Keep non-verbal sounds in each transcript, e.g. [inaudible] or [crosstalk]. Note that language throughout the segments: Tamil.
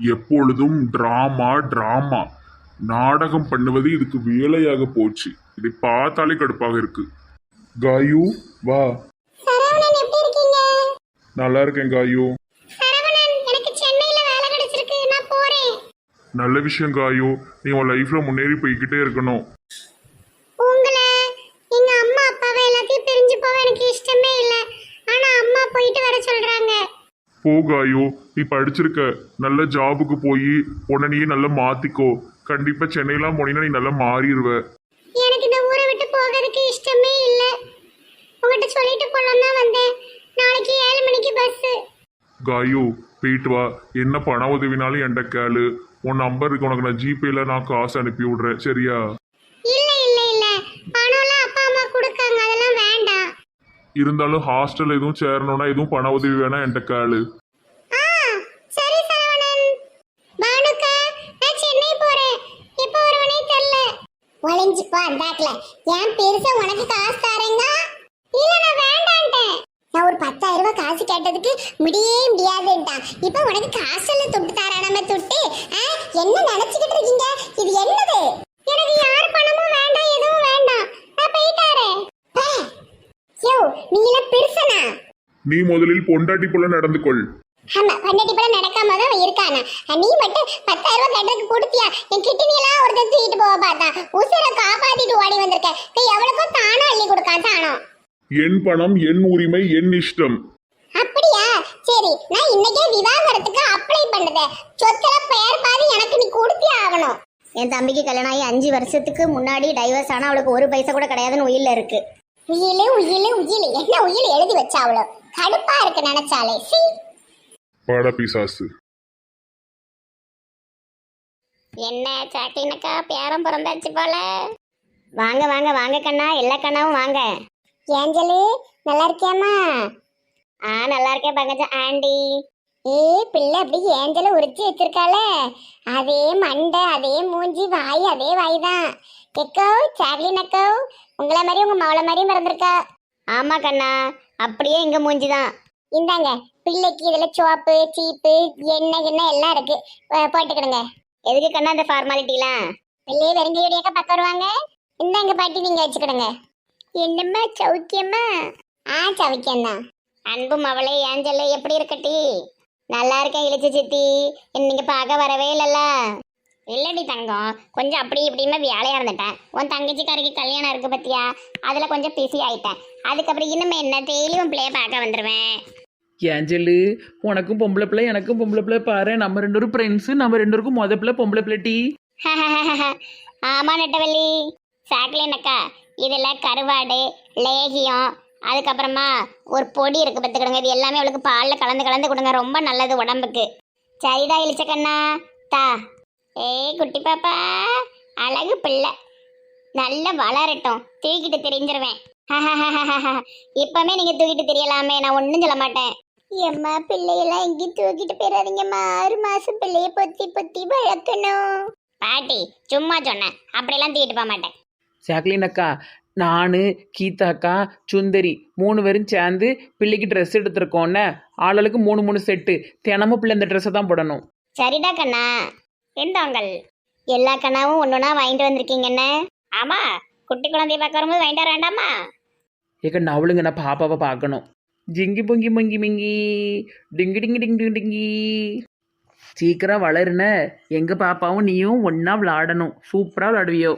எப்பொழுதும் டிராமா டிராமா நாடகம் பண்ணுவது இதுக்கு வேலையாக போச்சு. இதை பார்த்தாலே கடுப்பாக இருக்கு. காயு வா. நல்லா இருக்கேன் காயு. நல்ல விஷயம் காயு. நீ உன் லைஃப்ல முன்னேறி போய்கிட்டே இருக்கணும் உங்களை எங்க அம்மா அப்பாவை எல்லாத்தையும் பிரிஞ்சு போக எனக்கு இஷ்டமே இல்லை ஆனா அம்மா போயிட்டு வர சொல்றாங்க போ காயு நீ படிச்சிருக்க நல்ல ஜாபுக்கு போய் உடனே நல்லா மாத்திக்கோ. கண்டிப்பா சென்னையெல்லாம் போனீங்கன்னா நீ நல்லா மாறிடுவ. எனக்கு இந்த ஊரை விட்டு போகிறதுக்கு இஷ்டமே இல்லை. உங்ககிட்ட சொல்லிட்டு போலாம் தான் வந்தேன். நாளைக்கு ஏழு மணிக்கு பஸ் காயு போயிட்டு வா. என்ன பண உதவினாலும் என்கிட்ட கேளு. உன் நம்பருக்கு உனக்கு நான் ஜிபேல நான் காசு அனுப்பி விடுறேன். சரியா? இல்ல இல்ல இல்ல. பணம்லாம் அப்பா அம்மா கொடுக்காங்க. அதெல்லாம் வேண்டாம். இருந்தாலும் ஹாஸ்டல் எதுவும் சேரணும்னா எதுவும் பண உதவி வேணா என்கிட்ட கேளு ஆ சரி சரவணன் பானுக்கா நான் சென்னை போறேன் எப்போ வருவனே தெரியல ஒளிஞ்சு அந்தாட்ல ஏன் பெருசா உனக்கு காசு தரேங்க? இல்ல நான் வேண்டான்ட்டேன். நான் ஒரு பத்தாயிரம் ரூபாய் காசு கேட்டதுக்கு முடியே முடியாதுன்ட்டான். இப்போ உனக்கு காசெல்லாம் துட்டு தொட்டு துட்டு தொட்டு என்ன நினைச்சுக்கிட்டு இருக்கீங்க? இது என்னது? எனக்கு யார் பணமும் வேண்டாம் எதுவும் வேண்டாம். நான் போயிட்டாரே யோ நீ எல்லாம் பெருசனா? நீ முதலில் பொண்டாட்டி போல நடந்து கொள். ஆமா பன்னெண்டு போல நடக்காம தான் இருக்கானா நீ மட்டும் பத்தாயிரம் ரூபாய் கட்டதுக்கு கொடுத்தியா? என் கிட்னி எல்லாம் ஒருத்தன் தூக்கிட்டு போக பார்த்தான் உசுரை காப்பாத்திட்டு ஓடி வந்திருக்க. எவ்வளவுக்கும் தானும் அள்ளி கொடுக்கான் தானோ? என் பணம் என் உரிமை என் இஷ்டம். அப்படியா? சரி நான் இன்னைக்கே விவாகரத்துக்கு அப்ளை பண்ணுதேன். சொத்துல பெயர் பாதி எனக்கு நீ கொடுத்தே ஆகணும். என் தம்பிக்கு கல்யாணம் ஆகி அஞ்சு வருஷத்துக்கு முன்னாடி டைவர்ஸ் ஆனால் அவளுக்கு ஒரு பைசா கூட கிடையாதுன்னு உயிரில் இருக்கு. உயிலு உயிலு உயிலு. என்ன உயிலு எழுதி வச்சா அவ்வளோ கடுப்பா இருக்கு நினைச்சாலே. சீ. பாட பிசாசு. என்ன சாக்லினக்கா பேரம் பிறந்தாச்சு போல. வாங்க வாங்க வாங்க கண்ணா. எல்லா கண்ணாவும் வாங்க. ஏஞ்சலி நல்லா இருக்கியாமா ஆ நல்லா இருக்கேன் பங்கஜ. ஆண்டி. ஏ பிள்ளை அப்படி ஏஞ்சல உரிச்சு வச்சிருக்காளே. அதே மண்டை அதே மூஞ்சி வாய் அதே வாய் தான் கெக்கோ சாக்லின் அக்கோ உங்களை மாதிரி உங்க மவளை மாதிரியும் பிறந்திருக்கா. ஆமா கண்ணா அப்படியே இங்க மூஞ்சி தான் இந்தாங்க பிள்ளைக்கு இதுல சோப்பு சீப்பு எண்ணெய் எண்ணெய் எல்லாம் இருக்கு. போட்டுக்கிடுங்க. எதுக்கு கண்ணா இந்த ஃபார்மாலிட்டிலாம் பிள்ளைய வெறுங்கையோடையாக்க பக்கம் வருவாங்க. இந்தாங்க பாட்டி நீங்க வச்சுக்கிடுங்க. என்னம்மா சௌக்கியம்மா ஆ சவிக்கம் தான் அன்பு மவளே ஏஞ்சல்ல எப்படி இருக்கட்டி? நல்லா இருக்கேன் இழிச்சு சித்தி. இன்னைக்கு பார்க்க வரவே இல்லல்ல. இல்லடி தங்கம் கொஞ்சம் அப்படி இப்படியுமே வேலையா இருந்துட்டேன். உன் தங்கச்சிக்காரிக்கு கல்யாணம் இருக்கு பத்தியா? அதுல கொஞ்சம் பிஸி ஆயிட்டேன். அதுக்கப்புறம் இனிமே என்ன டெய்லி உன் பிள்ளைய பார்க்க வந்துருவேன். ஏஞ்சலு உனக்கும் பொம்பளை பிள்ளை எனக்கும் பொம்பளை பிள்ளை பாரு. நம்ம ரெண்டு பேரும் ஃப்ரெண்ட்ஸு நம்ம ரெண்டு பேருக்கும் மொத பிள்ளை பொம்பளை பிள்ளை டீ. [laughs] ஆமா நெட்டவள்ளி. சாக்லேன் அக்கா இதில் கருவாடு லேகியம் அதுக்கப்புறமா ஒரு பொடி இருக்கு பார்த்துக்கிடுங்க. இது எல்லாமே அவளுக்கு பாலில் கலந்து கலந்து கொடுங்க. ரொம்ப நல்லது உடம்புக்கு. சரிடா இழிச்சக்கண்ணா தா. ஏய் குட்டி பாப்பா. அழகு பிள்ளை. நல்லா வளரட்டும். தூக்கிட்டு தெரிஞ்சிருவேன். [laughs] இப்பமே நீங்க தூக்கிட்டு தெரியலாமே. நான் ஒன்றும் சொல்ல மாட்டேன். எம்மா பிள்ளையெல்லாம் எங்கேயும் தூக்கிட்டு போயிடாதீங்கம்மா ஆறு மாசம் பிள்ளைய பொத்தி பொத்தி வளர்க்கணும். பாட்டி சும்மா சொன்னேன். அப்படியெல்லாம் தூக்கிட்டு போக மாட்டேன். சாக்லின் அக்கா நான் கீதா அக்கா சுந்தரி மூணு பேரும் சேர்ந்து பிள்ளைக்கு ட்ரெஸ் எடுத்திருக்கோன்னே ஆளுக்கு மூணு மூணு செட்டு தினமும் பிள்ளை இந்த ட்ரெஸ்ஸை தான் போடணும். சரிடா கண்ணா. எந்தவங்கள் எல்லா கண்ணாவும் ஒன்றுனா வாங்கிட்டு வந்திருக்கீங்கன்னு ஆமா குட்டி குழந்தைய பார்க்க வரும்போது வாங்கிட்டு வர வேண்டாமா? ஏக்க நவளுங்க நான் பாப்பாவை பார்க்கணும். ஜிங்கி பொங்கி மொங்கி மிங்கி. டிங்கி டிங்கி டிங்கி டிங்கி டிங்கி. சீக்கிரம் வளருன எங்கள் பாப்பாவும் நீயும் ஒன்றா விளாடணும். சூப்பராக விளாடுவியோ.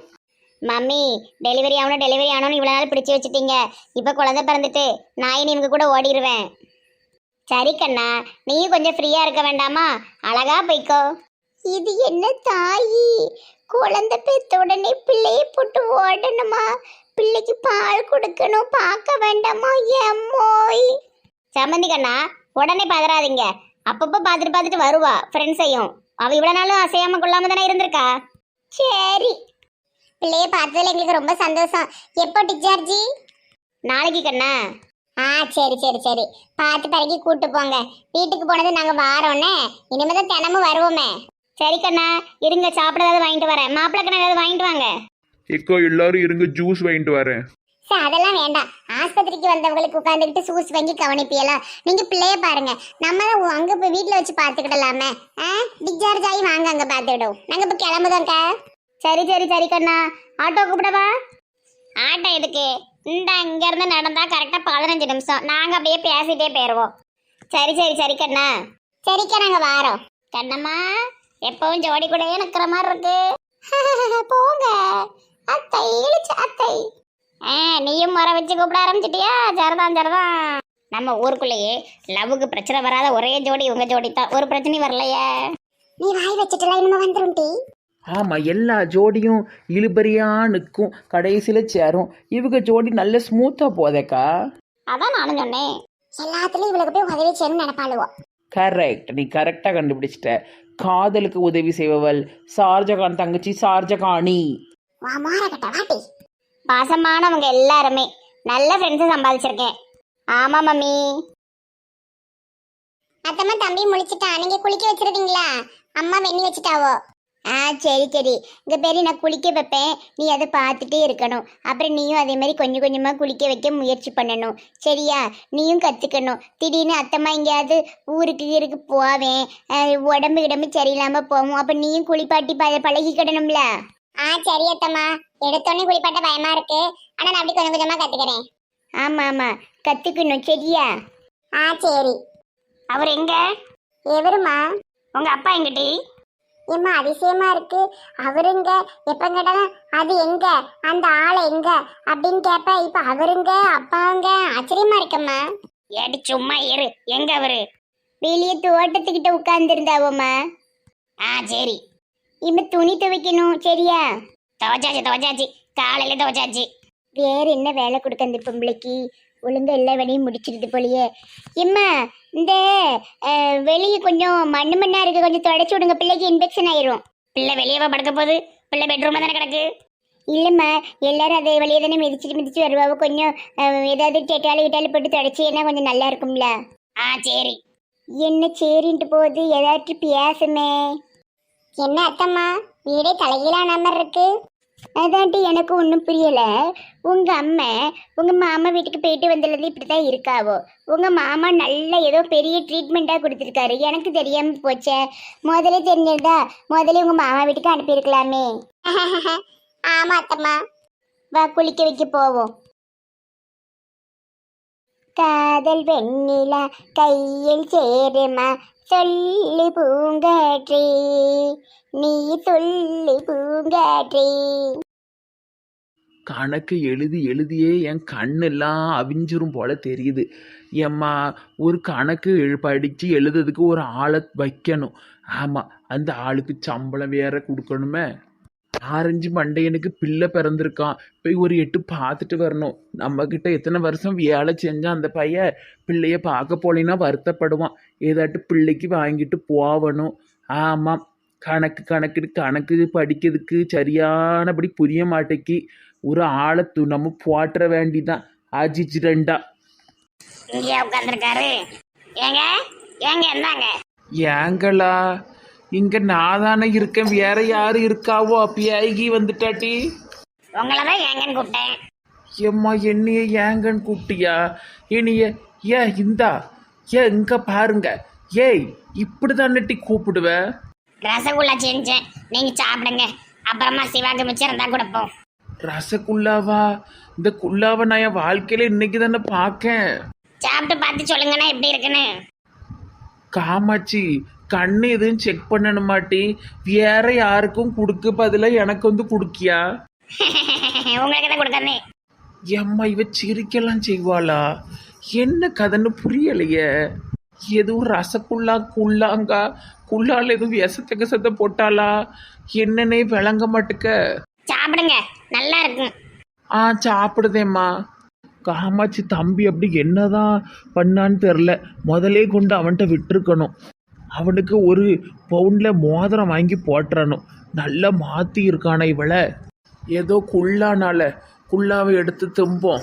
மம்மி டெலிவரி ஆகணும் டெலிவரி ஆகணும்னு இவ்வளோ நாள் பிடிச்சி வச்சுட்டீங்க. இப்போ குழந்தை பிறந்துட்டு நான் இனி இவங்க கூட ஓடிடுவேன் சரி கண்ணா நீயும் கொஞ்சம் ஃப்ரீயாக இருக்க வேண்டாமா? அழகா போய்க்கோ. இது என்ன தாயி? குழந்தை பெத்த உடனே பிள்ளையை போட்டு ஓடணுமா? பிள்ளைக்கு பால் கொடுக்கணும். பார்க்க வேண்டாமா? எம்மோய் சம்மந்தி கண்ணா உடனே பதறாதீங்க அப்பப்போ பார்த்துட்டு பார்த்துட்டு வருவா ஃப்ரெண்ட்ஸையும் அவ இவ்வளோ நாளும் அசையாம கொள்ளாம தானே இருந்திருக்கா? சரி. பிள்ளைய பார்த்ததுல எங்களுக்கு ரொம்ப சந்தோஷம். எப்போ டிச்சார்ஜி? நாளைக்கு கண்ணா. ஆ சரி சரி சரி. பார்த்து பிறகு கூட்டு போங்க. வீட்டுக்கு போனது நாங்கள் வாரோன்னே. இனிமேல் தான் தினமும் வருவோமே. சரி கண்ணா இருங்க சாப்பிட ஏதாவது வாங்கிட்டு வரேன். மாப்பிள்ளை கண்ணா ஏதாவது வாங்கிட்டு வாங்க. இக்கோ எல்லாரும் இருங்க ஜூஸ் வாங்கிட்டு வரேன். சார் அதெல்லாம் வேண்டாம். ஆஸ்பத்திரிக்கு வந்தவங்களுக்கு உட்காந்துக்கிட்டு சூஸ் வாங்கி கவனிப்பியல? நீங்க பிள்ளைய பாருங்க. நம்ம தான் அங்க போய் வீட்ல வச்சு பாத்துக்கிடலாமே டிஸ்சார்ஜ் ஆகி வாங்க அங்க பாத்துக்கிடும் நாங்க இப்ப கிளம்புதோம்க்கா. சரி சரி சரி கண்ணா. ஆட்டோ கூப்பிடவா? ஆட்டோ எதுக்கு? இந்த இங்க இருந்து நடந்தா கரெக்டா பதினஞ்சு நிமிஷம். நாங்க அப்படியே பேசிட்டே போயிருவோம். சரி சரி சரி கண்ணா. சரிக்கா நாங்க வாரோம். கண்ணம்மா எப்பவும் ஜோடி கூடயே நிக்கிற மாதிரி இருக்கு. [laughs] போங்க. அத்தை இழுச்சு அத்தை. ஆ நீயும் முறை வச்சு கூப்பிட ஆரம்பிச்சிட்டியா? சரிதான் சரிதான். நம்ம ஊருக்குள்ளேயே லவ்வுக்கு பிரச்சனை வராத ஒரே ஜோடி உங்க ஜோடி தான். ஒரு பிரச்சனையும் வரலையே. நீ வாய் வச்சுட்டுலாம் இனிமே வந்துரும் டி. ஆமாம் எல்லா ஜோடியும் இழுபறியாக நிற்கும். கடைசியில் சேரும். இவங்க ஜோடி நல்ல ஸ்மூத்தாக போதேக்கா அதான் நானும் சொன்னேன். எல்லாத்துலயும் இவளுக்கு போய் உதவி செய்யணும்னு நினைப்பாளுவோம் கரெக்ட் நீ கரெக்டாக கண்டுபிடிச்சிட்ட. காதலுக்கு உதவி செய்பவள் ஷார்ஜகான் தங்கச்சி ஷார்ஜகானி வா மாறக்கட்ட வாட்டி. பாசமானவங்க எல்லாருமே நல்ல ஃப்ரெண்ட்ஸை சம்பாதிச்சிருக்கேன். ஆமா மம்மி. அத்தம்மா தம்பி முழிச்சிட்டா நீங்க குளிக்க வச்சிருக்கீங்களா அம்மா வெண்ணி வச்சுட்டாவோ? ஆ சரி சரி. இந்த பேர் நான் குளிக்க வைப்பேன். நீ அதை பார்த்துட்டே இருக்கணும். அப்புறம் நீயும் அதே மாதிரி கொஞ்சம் கொஞ்சமாக குளிக்க வைக்க முயற்சி பண்ணணும். சரியா? நீயும் கற்றுக்கணும் திடீர்னு அத்தம்மா எங்கேயாவது ஊருக்கு இருக்கு போவேன். உடம்பு கிடம்பு சரியில்லாமல் போவோம் அப்போ நீயும் குளிப்பாட்டி ப பழகிக்கிடணும்ல? ஆ சரி அத்தம்மா. எடுத்தோடனே குளிப்பாட்ட பயமா இருக்கு. ஆனா நான் அப்படி கொஞ்சம் கொஞ்சமா கத்துக்கிறேன். ஆமா ஆமா. கத்துக்கணும் சரியா? ஆ சரி. அவர் எங்க? எவருமா உங்க அப்பா எங்கிட்டி? ஏம்மா அதிசயமா இருக்கு. அவருங்க எப்ப கேட்டாலும் அது எங்க? அந்த ஆளை எங்க? அப்படின்னு கேப்ப இப்ப அவருங்க அப்பாங்க ஆச்சரியமா இருக்கம்மா. ஏடி சும்மா இரு. எங்க அவரு? வெளியே தோட்டத்துக்கிட்ட உட்கார்ந்துருந்தாவோம்மா. ஆ சரி. இம்ம துணி துவைக்கணும் சரியா? துவைச்சாச்சு துவைச்சாச்சு. காலையில துவைச்சாச்சு. வேற என்ன வேலை கொடுக்க அந்த பொம்பளைக்கு? ஒழுங்கா எல்லா வேலையும் முடிச்சிருது போலயே. இம்மா இந்த அஹ், வெளியே கொஞ்சம் மண்ணு மண்ணா இருக்கு. கொஞ்சம் தொடச்சி விடுங்க. பிள்ளைக்கு இன்ஃபெக்ஷன் ஆயிரும். பிள்ளை வெளியே படுக்க போகுது? பிள்ளை பெட்ரூம்ல தானே கிடக்கு? இல்லைம்மா எல்லாரும் அதே வழியே தானே மிதிச்சிட்டு மிதிச்சு வருவாவோ கொஞ்சம் அஹ், ஏதாவது டெட்டாலி கிட்டாலி போட்டு தொடச்சின்னா கொஞ்சம் நல்லா இருக்கும்ல. ஆ சரி. என்ன சரின்ட்டு போகுது? ஏதாச்சும் பேசுமே. என்ன அத்தம்மா? வீடே தலைகீழான மாதிரி இருக்கு அதாண்டி எனக்கு ஒன்றும் புரியல. உங்க அம்மா உங்க மாமா வீட்டுக்கு போயிட்டு வந்ததுலேருந்து இப்படி தான் இருக்காவோ? உங்க மாமா நல்ல ஏதோ பெரிய ட்ரீட்மெண்ட்டாக கொடுத்துருக்காரு. எனக்கு தெரியாம போச்சே. முதலே தெரிஞ்சிருந்தா முதல்ல உங்க மாமா வீட்டுக்கு அனுப்பியிருக்கலாமே. [laughs] ஆமா அத்தம்மா. வா குளிக்க வைக்க போவோம். காதல் வெண்ணிலா கையில் சேருமா. சொல்லி பூங்காற்றே நீ சொல்லி பூங்காற்றே. கணக்கு எழுதி எழுதியே என் கண்ணெல்லாம் அவிஞ்சிரும் போல தெரியுது. ஏம்மா ஒரு கணக்கு படித்து எழுதுறதுக்கு ஒரு ஆளை வைக்கணும். ஆமாம் அந்த ஆளுக்கு சம்பளம் வேற கொடுக்கணுமே. ஆரஞ்சு மண்டையனுக்கு பிள்ளை பிறந்திருக்கான். போய் ஒரு எட்டு பார்த்துட்டு வரணும். நம்மக்கிட்ட எத்தனை வருஷம் வேலை செஞ்சான் அந்த பையன் பிள்ளைய பார்க்க போலின்னா வருத்தப்படுவான். ஏதாட்டு பிள்ளைக்கு வாங்கிட்டு போகணும் ஆமாம் கணக்கு கணக்கு கணக்கு படிக்கிறதுக்கு சரியானபடி புரிய மாட்டேக்கி. ஒரு ஆளை து நம்ம போட்டுற வேண்டிதான். அஜிச்சு ரெண்டா. இங்கேயா உட்காந்துருக்காரு ஏங்க ஏங்க இருந்தாங்க ஏங்களா இங்க நான் தானே இருக்கேன். வேற யாரு இருக்காவோ? அப்பயாகி வந்துட்டாட்டி. உங்களை தான் ஏங்கன்னு கூப்பிட்டேன். எம்மா என்னைய ஏங்கன்னு கூப்பிட்டியா? என்னைய ஏ இந்தா ஏ இங்க பாருங்க. ஏய் இப்படி தானட்டி கூப்பிடுவ? ரசகுல்லா செஞ்சேன். நீங்க சாப்பிடுங்க. அப்புறமா சிவாக்கு மிச்சம் இருந்தா கொடுப்போம். ரசகுல்லாவா? இந்த குல்லாவை நான் என் வாழ்க்கையில இன்னைக்கு தானே பார்க்கேன் சாப்பிட்டு பார்த்து சொல்லுங்கண்ணா எப்படி இருக்குன்னு? காமாட்சி கண்ணு எதுவும் செக் பண்ணணுமாட்டி? வேற யாருக்கும் கொடுக்க பதிலாக எனக்கு வந்து குடுக்கியா? [laughs] உங்களுக்கு தான் கொடுக்கறேன். எம்மா இவ சிரிக்கலாம் செய்வாளா? என்ன கதைன்னு புரியலையே. எதுவும் ரசக்குள்ளா குள்ளாங்கா குள்ளால எதுவும் விசத்த கசத்தை போட்டாளா? என்னன்னே விளங்க மாட்டுக்க. சாப்பிடுங்க நல்லா இருக்கும். ஆ சாப்பிடுதேம்மா. காமாட்சி தம்பி அப்படி என்னதான் பண்ணான்னு தெரில முதலே கொண்டு அவன்கிட்ட விட்டுருக்கணும். அவனுக்கு ஒரு பவுண்டில் மோதிரம் வாங்கி போட்டுறணும். நல்லா மாற்றி இருக்கானே இவளை? ஏதோ குள்ளானால. குள்ளாவை எடுத்து தும்போம்.